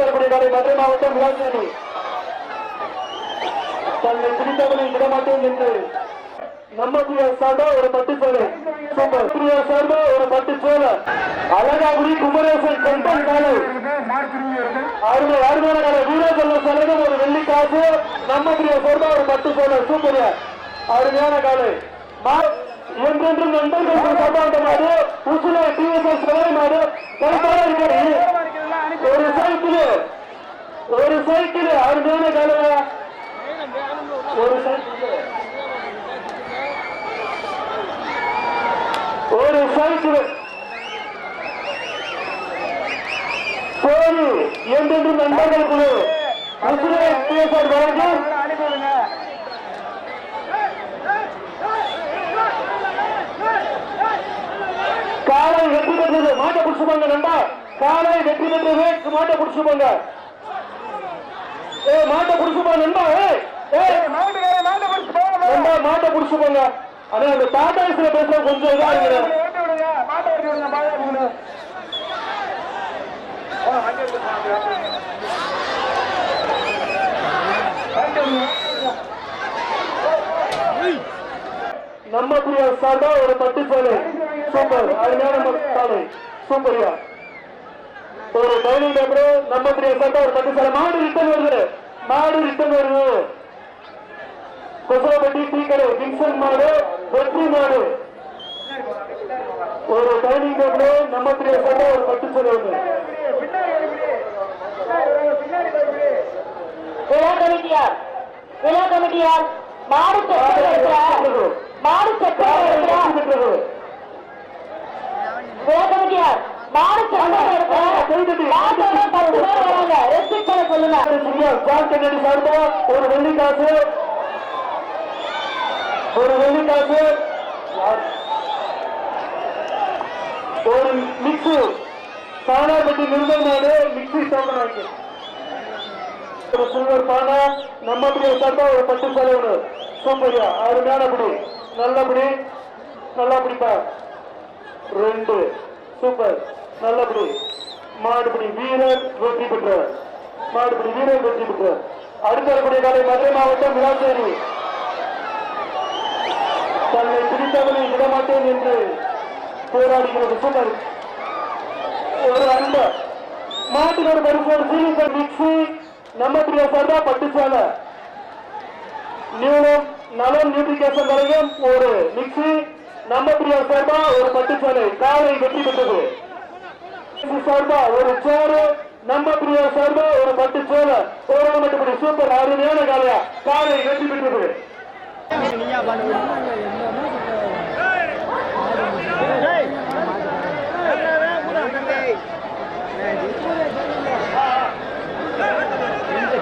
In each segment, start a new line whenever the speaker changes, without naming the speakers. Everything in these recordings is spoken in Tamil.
அடுத்த காலை மதுரை மாவட்டம் விளாசேரி தன்னை பிடித்தவனை விடமாட்டேன் என்று நம்ம சார்பா ஒரு பட்டு சேலை சூப்பர் சார்பா ஒரு பட்டு சேலை அழகாபுரி குமரேசன் செம்பன் காலை. அருமை அருமையான காலை. வீரசல்ல சலகம் ஒரு வெள்ளி காசு. நம்ம சார்பா ஒரு பட்டு சேலை சூப்பர். அருமையான காலை. மா- என்றென்றும் நண்பர்கள் சபாண்ட மாடு. உசுல டிஎஸ்எஸ் வேலை மாடு. ஒரு சைக்கிள். ஒரு சைக்கிள். அருமையான காலையா ஒரு சைக்கிள். ஒரு சைக்கிள். போது என்றென்றும் நண்பர்கள் குழு. உசுல டிஎஸ்எஸ் வழங்கும் காலை எப்படி மாட்ட மாட்டை புடிச்சு நண்பா. காலை வெற்றி பெற்றது மாட்டை புடிச்சு போங்க. ஏ மாட்டை புடிச்சு போங்க நண்பா நண்பா. மாட்டை புடிச்சு போங்க. ஆனா அந்த டாடா ஏசில பேசுற கொஞ்சம் இதா இருக்கிறேன். நம்ம பிரியா சார்பா ஒரு பட்டு சேலை. சூப்பர். அருமையான சாலை. சூப்பர்யா ஒரு டைனிங் டேபிள் நம்ம பிரியா சார்பா ஒரு பட்டு சேலை மாடு ரிட்டன் வருது. மாடு ரிட்டன் வருது. கொசவப்பட்டி டீக்கடை வின்சன் மாடு வெற்றி மாடு. ஒரு டைனிங் டேபிள் நம்ம பிரியா சார்பா ஒரு பட்டு சேலை ஒன்று
விழா கமிட்டியார் விழா கமிட்டியார் மாடு இருக்கிற மாடு
பெற்றது
விழா கமிட்டியார்
ஒரு வெள்ளி காசு. ஒரு வெள்ளி காசு. ஒரு மிக்ஸு. சாணாப்பட்டி நிறுவன நாடு மிக்ஸி டோக்கன் வாங்கி ஒரு சில்வர் பானை. நம்ம அப்படியே சார்பா ஒரு பட்டு சேலை ஒன்று சூப்பர்யா அருமையான படி நல்லபடி. நல்லா பிடிப்பா. ரெண்டு. சூப்பர். நல்லபடி மாடுபடி வீரர் வெற்றி பெற்றார். மாடுபடி வீரர் வெற்றி பெற்றார். அடுத்த காலை மதுரை மாவட்டம் விளாச்சேரி தன்னை பிடித்தவனை விடமாட்டேன் என்று போராடுகிறது சூப்பர் ஒரு அன்ப மாட்டுக்கு ஒரு பரிசு மிக்ஸி. நம்ம பிரியா சார்பா பட்டு நியூனம் நலம் நியூட்ரிகேஷன் வரையும் ஒரு மிக்ஸி. நம்ம பிரியா சார்பா ஒரு பட்டு காலை வெற்றி பெற்றது. சார்பா ஒரு சேரு நம்ம பிரியா சார்பா ஒரு பட்டு சோழ ஒரு மட்டுப்படி சூப்பர் அருமையான காலையா காலை வெற்றி பெற்றது.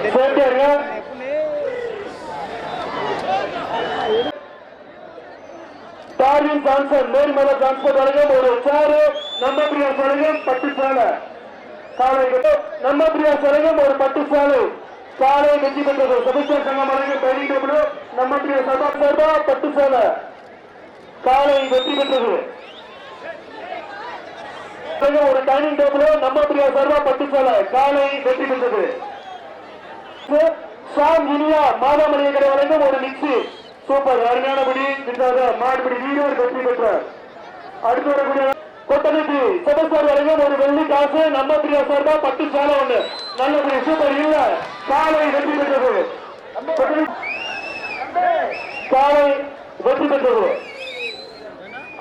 சேட்டியாருங்க. டார்வின் ஜான்சன் வழங்கும் ஒரு சேரு நம்ம பிரியா வழங்கும் பட்டு சாலை காலை நம்ம பிரியா வழங்கும் ஒரு பட்டு சாலை சாலை வெற்றி பெற்றது. சபிஷன் சங்கம் வழங்கும் டைனிங் நம்ம பிரியா சபா சார்பா பட்டு சாலை சாலை வெற்றி பெற்றது. ஒரு டைனிங் டேபிள் நம்ம பிரியா சார்பா பட்டு சாலை காலை வெற்றி பெற்றது. சாம் இனியா மாதாமணிய கடை வழங்கும் ஒரு மிக்சி சூப்பர். அருமையானபடி பின்னர் மாடுபடி வீரர் வெற்றி பெற்றார். அடுத்து வரக்கூடிய கொட்டணிக்கு செபஸ்டார் வரைக்கும் ஒரு வெள்ளி காசு. நம்ம பிரியா சார்பா பட்டு சாலை ஒண்ணு. நல்லபடி சூப்பர் இல்ல. காலை வெற்றி பெற்றது. காலை வெற்றி பெற்றது.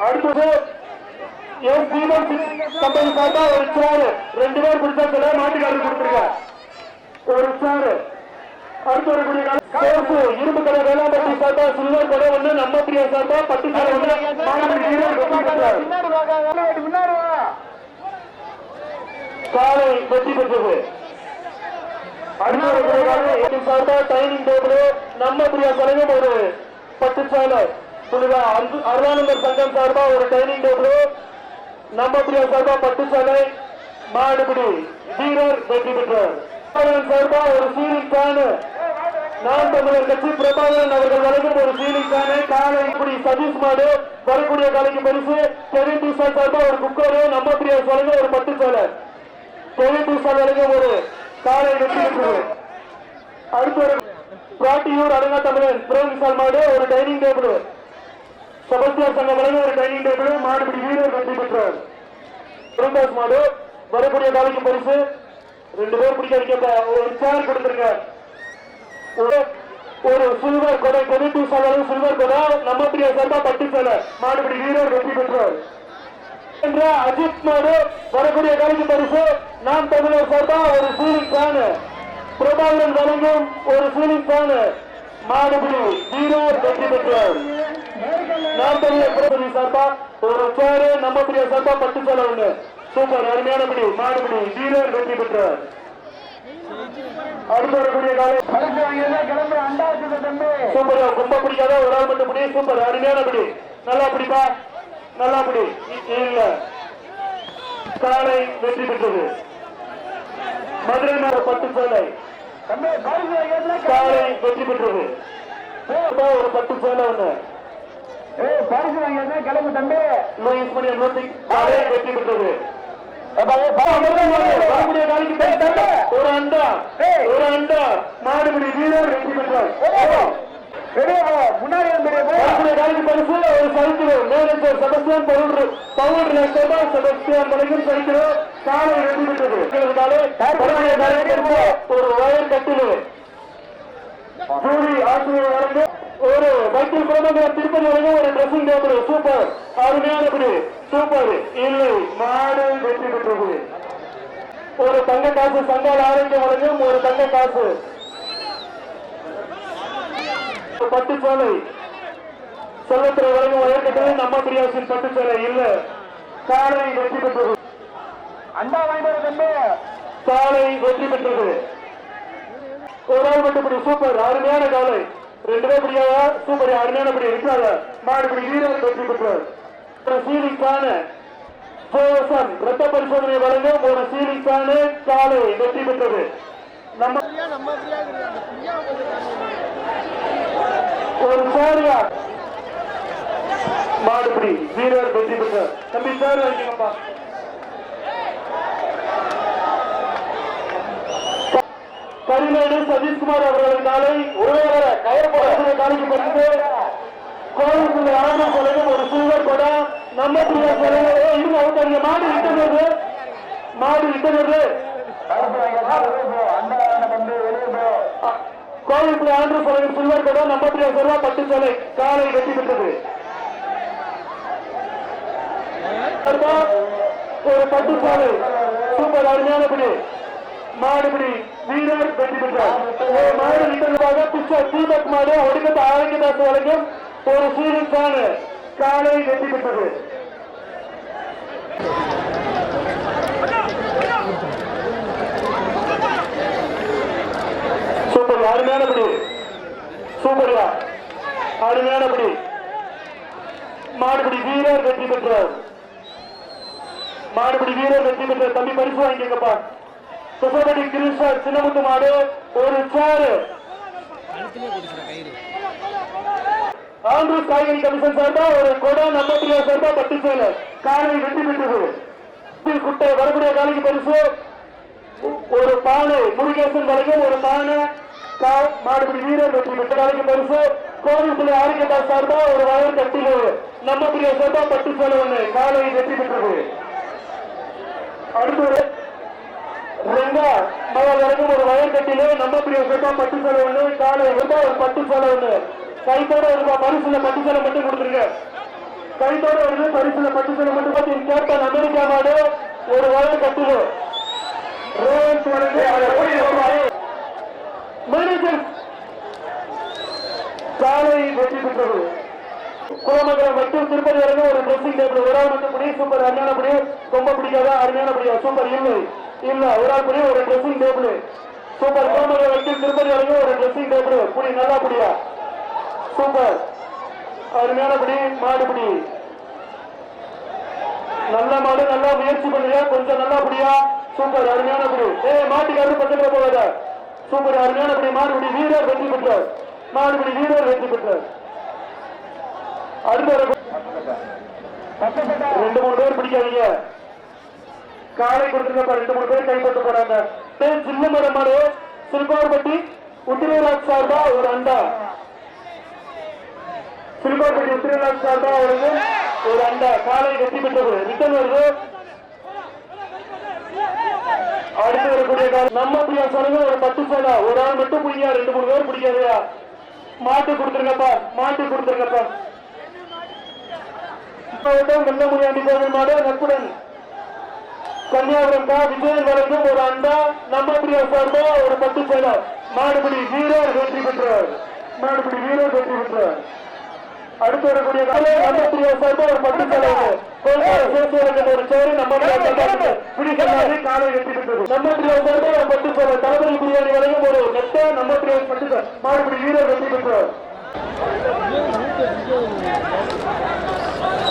அடுத்தது எஸ் தீபம் கம்பெனி சார்பா ஒரு சேரு ரெண்டு பேர் பிடிச்சா மாட்டுக்காரர் கொடுத்துருக்க ஒரு சாரு அடுத்து வரக்கூடிய கேசு இரும்பு கடை வேளாண்மை சார்பா சில்வர் நம்ம பிரியா சார்பா பெற்றார். காலை வெற்றி பெற்றது. அடுத்து வரக்கூடிய காலை எட்டு சார்பா டைனிங் டேபிள் நம்ம பிரியா சலங்கம் ஒரு பட்டு சாலை புனிதா அன்பு- அருளானந்தர் சங்கம் சார்பா ஒரு டைனிங் டேபிள் நம்ம பிரியா சார்பா பட்டு சாலை மாடுபிடி வீரர் வெற்றி பெற்றார். சார்பா ஒரு சீலிங் ஃபேனு. நாம் தமிழர் கட்சி பிரபாகரன் அவர்கள் வழங்கும் ஒரு சீலிக்கான காலை இப்படி சதீஷ் மாடு வரக்கூடிய காலைக்கு பரிசு. கெவின் டூசால் சார்பா ஒரு குக்கரு நம்ம பிரியா சொல்லுங்க ஒரு பட்டு சேலை. கெவின் டூசால் வழங்கும் ஒரு காலை வெற்றி பெற்றது. அடுத்து ஒரு பிராட்டியூர் அடங்கா தமிழன் பிரேமிசால் மாடு ஒரு டைனிங் டேபிள் செபஸ்டியார் சங்கம் வழங்க ஒரு டைனிங் டேபிள் மாடுபிடி வீரர் வெற்றி பெற்றார். பிரம்பாஸ் மாடு வரக்கூடிய காலைக்கு பரிசு. ரெண்டு பேர் பிடிக்க வைக்க ஒரு சேர் கொடுத்துருங்க ஒரு- சில்வர் கொடை தொண்ணூத்தி சதவீதம் சில்வர் கொடை நம்ம பிரியா சார்பா பட்டு சேலை. மாடுபிடி வீரர் வெற்றி பெற்றார். என்ற அஜித் மாடு வரக்கூடிய காலைக்கு பரிசு நாம் தமிழர் சார்பா ஒரு சீலிங் ஃபேனு பிரபாகரன் வழங்கும் ஒரு சீலிங் ஃபேனு மாடுபிடி வீரர் வெற்றி பெற்றார். நாம் தமிழர் பிரபதி சார்பா ஒரு சேரு நம்ம பிரியா சார்பா பட்டு சேலை ஒண்ணு. சூப்பர் அருமையான பிடி. மாடுபிடி வீரர் வெற்றி பெற்றார். அடுத்து வரக்கூடிய காலை
கிளம்புற அண்டாவது தம்பி.
சூப்பர் ரொம்ப பிடிக்காத ஒரு ஆள் மட்டும் பிடி. சூப்பர் அருமையான பிடி. நல்லா பிடிப்பா? நல்லா பிடி. இ- இல்ல காலை வெற்றி பெற்றது. மதுரை பட்டு சேலை. காலை வெற்றி பெற்றது. ஒரு பட்டு சேலை ஒண்ணு.
பரிசு வாங்கியதுல கிளம்பு தம்பி.
மணி நூத்தி காலை வெற்றி பெற்றது. ஒரு அண்டா ஒரு அண்டா. மாடுபிடி வீரர் வெற்றி பெற்றார்.
முன்னாடி
பரிசு ஒரு cycle manager Sebastian powder powder லேட்டா செபஸ்டியான் வரைக்கும் சைக்கிள் காலை வெற்றி பெற்றது. ஒரு வயர் கட்டிலு. ஜூரி ஆசிரியர் வழங்க ஒரு வைத்திய குழந்தைகள் திருப்பதி வழங்க ஒரு ட்ரெஸ்ஸிங் டேபிள் சூப்பர். அருமையானபடி சூப்பர். இல்லை மாடு வெற்றி பெற்றது. ஒரு தங்க காசு சங்கால் ஆரோக்கியம் வழங்கும் ஒரு தங்க காசு. ஒரு பட்டு சோலை செல்லத்துறை வழங்கும் உயர்கட்டது நம்ம பிரியாசின் பட்டு சோலை இல்ல காலை வெற்றி பெற்றது.
அண்டா வாய்ந்தவர் வர
காலை வெற்றி பெற்றது. ஒரு ஆள் மட்டும் சூப்பர். அருமையான காலை. ரெண்டு பேர் பிடிக்காதா சூப்பர். அருமையான படி. இருக்காத மாடுபடி வீரர் வெற்றி பெற்றார். சீலிக்கான ஜோசன் ரத்த பரிசோதனை வழங்கும் ஒரு சீலிக்கான ஃபேனு காலை வெற்றி பெற்றது. நம்ம ஒரு சாரியா? மாடுபிடி வீரர் வெற்றி பெற்றார். தம்பி சார் வாங்கிக்கப்பா கரிமேடு சதீஷ்குமார் அவர்கள் நாளை ஒருவர கயிறு போடுற நாளைக்கு பரிசு கோவிலுக்குள்ள கொலையும் ஒரு சில்வர் படம் நம்ம பிரியா சொல்லுங்க இன்னும் அவங்க மாடு விட்டது மாடு விட்டது
பரிசு
ஆண்டு கொலையும் சில்வர் படம் நம்ம பிரியா சொல்லுவா பட்டு சேலை காலை வெற்றி பெற்றது ஒரு பட்டு சாலை. சூப்பர் அருமையானபடி மாடுபடி வீரர் வெற்றி பெற்றார். மாடு விட்டதாக பிச்சர் தீபக் மாடு ஒடுக்கத்தை ஆரோக்கியதாசு வழங்கும் ஒரு சீரிங் ஃபேனு காலை வெற்றி பெற்றது சூப்பர் அருமையானபடி. சூப்பர்யா அருமையானபடி. மாடுபிடி வீரர் வெற்றி பெற்றார். மாடுபிடி வீரர் வெற்றி பெற்ற தம்பி பரிசு வாங்கிக்கப்பா சுசபடி கிருஷ்ணா சின்னமுத்து மாடு ஒரு சேரு ஆண்ட்ரூஸ் காய்கறி கமிஷன் சார்பா ஒரு கொடை நம்ம பிரியா சார்பா பட்டு சேலை காலை வெற்றி பெற்றது குட்டை வரக்கூடிய காலைக்கு பரிசு. ஒரு பானை முருகேசன் வழங்கும் ஒரு பானை கா- மாடுபிடி வீரர் வெற்றி பெற்ற காலைக்கு பரிசு. கோவில்புள்ளி ஆரோக்கியதா சார்பா ஒரு வயர் கட்டிலு நம்ம பிரியா சார்பா பட்டு சேலை ஒண்ணு காலை வெற்றி பெற்றது. அடுத்து ஒரு ரெண்டா மகள் ஒரு வயர் கட்டிலு நம்ம பிரியா சார்பா பட்டு சேலை ஒண்ணு காலை ரூபாய் ஒரு பட்டு சேல ஒண்ணு கைத்தோட ஒரு ரூபாய் பரிசுல பட்டு சேலை மட்டும் கொடுத்துருங்க. கைத்தோட வருது பரிசுல பட்டு சேலை மட்டும் பார்த்து கேப்டன் அமெரிக்கா மாடு ஒரு வயர் கட்டிலு ரோஹித் வழங்கு மேனேஜர் காலை வெற்றி பெற்றது. குளமங்கலம் மற்றும் திருப்பதி வரைக்கும் ஒரு ட்ரெஸ்ஸிங் டேபிள் ஒரு ஆள் மட்டும் படி சூப்பர் அருமையான படி ரொம்ப பிடிக்காத? அருமையான படியா சூப்பர் இல்லை. இல்ல ஒரு ஆள் படி ஒரு ட்ரெஸ்ஸிங் டேபிள் சூப்பர் குளமங்கலம் வைக்கும் திருப்பதி வரைக்கும் ஒரு ட்ரெஸ்ஸிங் டேபிள் புடி நல்லா புடியா சூப்பர். அருமையான படி மாடுபிடி. நல்ல மாடு நல்லா முயற்சி பண்ணுங்க. கொஞ்சம் நல்லா புடியா. சூப்பர் அருமையான படி ஏய் மாட்டுக்காரரு பக்கத்துல போகாத. சூப்பர் அருமையான படி மாடுபிடி வீரர் வெற்றி பெற்றார். மாடுபடி வீரர் வெற்றி பெற்றார். அடுத்த ரெண்டு மூணு பேர் பிடிக்காதீங்க. காலை கொடுத்துருக்கப்பா ரெண்டு மூணு பேர் கைப்பற்ற போறாங்க. சின்னமரம் மாடு. சிறுபார்பட்டி உத்திரராஜ் சார்பா ஒரு அண்டா. சிறுபார்பட்டி திருநாள் சார்பாக வருது ஒரு அந்த காலை வெற்றி பெற்றது. ரிட்டன் வருது. அடுத்து வரக்கூடிய காலம் நம்ம பிரியா சொல்லுங்க ஒரு பத்து சேலா ஒரு ஆள் மட்டும் பிடிக்கா ரெண்டு மூணு பேர் பிடிக்காதயா மாட்டு கொடுத்துருங்கப்பா. மாட்டு கொடுத்துருங்கப்பா. வெள்ள முடியாண்டி கோவில் மாடு நட்புடன். கன்னியாகுமரி கா விஜயன் வரைக்கும் ஒரு அண்டா. நம்ம பிரியா சார்பா ஒரு பத்து சேலா மாடுபிடி வீரர் வெற்றி பெற்றார். மாடுபிடி வீரர் வெற்றி பெற்றார். அடுத்து வரக்கூடிய காலம் நம்ம பிரியா சார்பா ஒரு சேரு நம்ம காலை வெற்றி பெற்றது நம்ம பிரியா சார்பா ஒரு பத்து சேலா தளபதி பிரியாணி வரைக்கும் ஒரு நெட்ட நம்ம பிரியா பத்து சேலா மாடுபிடி வீரர் வெற்றி பெற்றார்.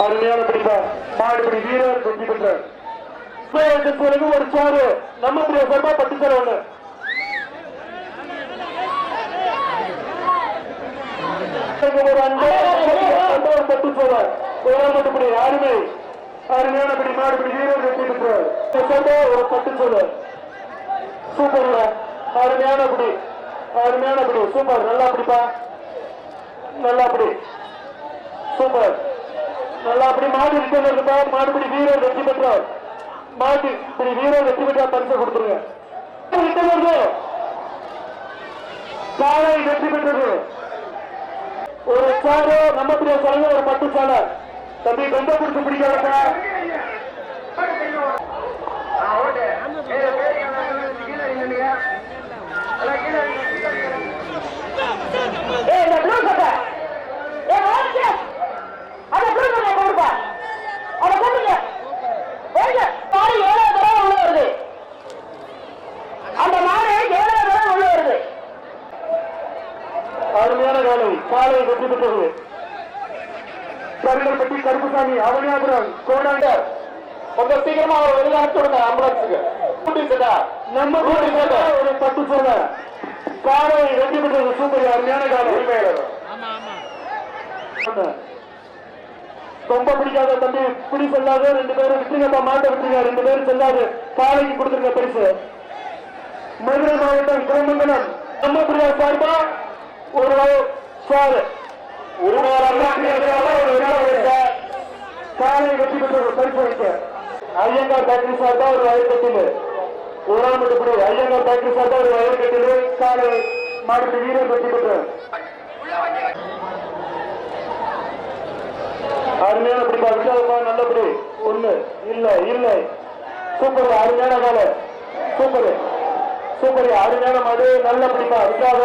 அருமையான பிடிப்பா மாடுபிடி வீரர் வெற்றி பெற்றார். ஒரு சாரு நம்ம பிரியா சார்பா பத்து சேலை ஒண்ணு. ஒரு அன்பு. போவார். பத்து சேலை கோயம்புத்தூர் அருமை அருமையான பிடி மாடுபிடி வீரர் வெற்றி பெற்றார் ஒரு பட்டு சேலை சூப்பர் அருமையான பிடி அருமையான பிடி சூப்பர். நல்லா பிடிப்பா. நல்லா பிடி. சூப்பர். நல்லா அப்படி மாடு ரிட்டர்ன் மாடுபடி வீரர் வெற்றி பெற்றார். மாட்டு இப்படி வீரர் வெற்றி பெற்றார் பரிசு கொடுத்துருங்க. ரிட்டர்ன் வெற்றி பெற்றது. ஒரு சாரோ நம்ம பிரிய சாலை ஒரு பத்து சாலை தம்பி ரொம்ப பிடிச்சு பிடிக்காதப்பா
ஏய் இந்த ப்ளூ சட்டை ஏய் வாங்க அந்த ப்ளூ சட்டை கொடுப்பா அத கொடுங்க வாங்க பாரு ஏழாவது தடவை உள்ள வருது அந்த மாடு ஏழாவது தடவை உள்ள வருது
அருமையான காலை காலை வெற்றி பெற்றது கருங்கல்பட்டி கருப்புசாமி அவனியாபுரம் கோடாண்டர் கொஞ்சம் சீக்கிரமா அவர் வெளியே அனுப்பிச்சு விடுங்க ஆம்புலன்ஸுக்கு நம்ம ஒரு பத்து சேலை காலை வெற்றி பெற்றது சூப்பர் அருமையான காலை ரொம்ப பிடிக்காத தம்பி பிடி செல்லாது ரெண்டு பேரும் விட்டுங்கப்பா மாட்ட விட்டுருங்க. ரெண்டு பேரும் செல்லாது காலைக்கு கொடுத்துருங்க பரிசு. மதுரை மாவட்டம் குரமங்கலம் நம்ம பிரியா சார்பா? ஒரு சார். காலை வெற்றி பெற்ற ஒரு பரிசு வைக்க. ஐயங்கார் பேக்கரி சார்பா ஒரு வயல் கட்டிலு. ஊராம் மட்டுப்படி ஐயங்கார் பேக்கரி சார்பா ஒரு வயல் கட்டிலு. காலை மாட்டு வீரர் வெற்றி அருமையான பிடிப்பா விசாரமா நல்லபடி ஒண்ணு இல்ல இல்ல. சூப்பர் அருமையான கால சூப்பர். சூப்பர் அருமையான மாடு நல்ல பிடிப்பா. விசார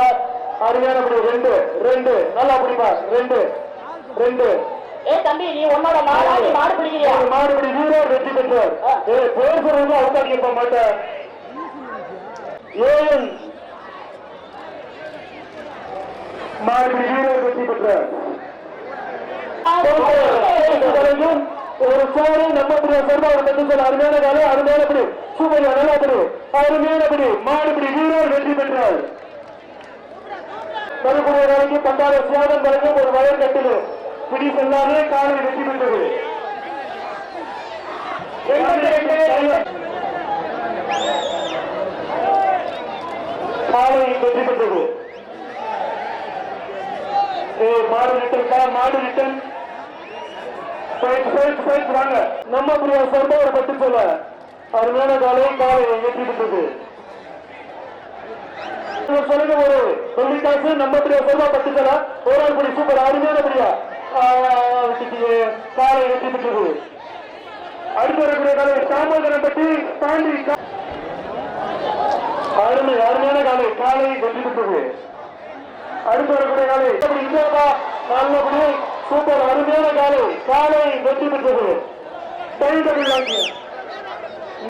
அருமையான பிடி. ரெண்டு ரெண்டு. நல்லா பிடிப்பா. ரெண்டு ரெண்டு.
ஏய் தம்பி நீ உன்னோட மாடா நீ மாடு பிடிக்கிறியா?
ஒரு மாடுபடி வீரர் வெற்றி பெற்றார் ஏ பேர் சொல்றது அவுட் அடிக்க மாட்டேன் ஏஎன் மாடுபடி வீரர் வெற்றி பெற்றார் வரைக்கும் ஒரு சாரி நம்ம சர்மா ஒரு சார் அருமையான காலம் அருமையான படி. சூப்பர் நல்லா படி. அருமையான படி மாடுபடி வீரர் வெற்றி பெற்றார் மறுபடிய வேலைக்கு பண்டார சியாதன் வரைக்கும் ஒரு வயர் கட்டில். பிடி செல்லாதே காலை வெற்றி பெற்றது. காலை வெற்றி பெற்றது. ஏ மாடு ரிட்டன் மாடு ரிட்டன். வாங்க. நம்ம பிரியா சார்பா ஒரு பத்து சொல்ல அருமையான காலை காலை வெற்றி பெற்றது. சொல்லுங்க ஒரு வெள்ளிக்காசு நம்ம பிரியா சார்பா பத்து சொல்ல ஒரு ஆள் சூப்பர். அருமையான பிரியா வெற்றி பெற்றது அடுத்து வரக்கூடிய காலை தாமோதரம் பற்றி தாண்டி அருமை அருமையான காலை காலை வெற்றி பெற்றது. அடுத்து வரக்கூடிய காலை அப்படி இல்லப்பா நல்லபடி சூப்பர் அருமையான காலை காலை வெற்றி பெற்றது டைம் வாங்கி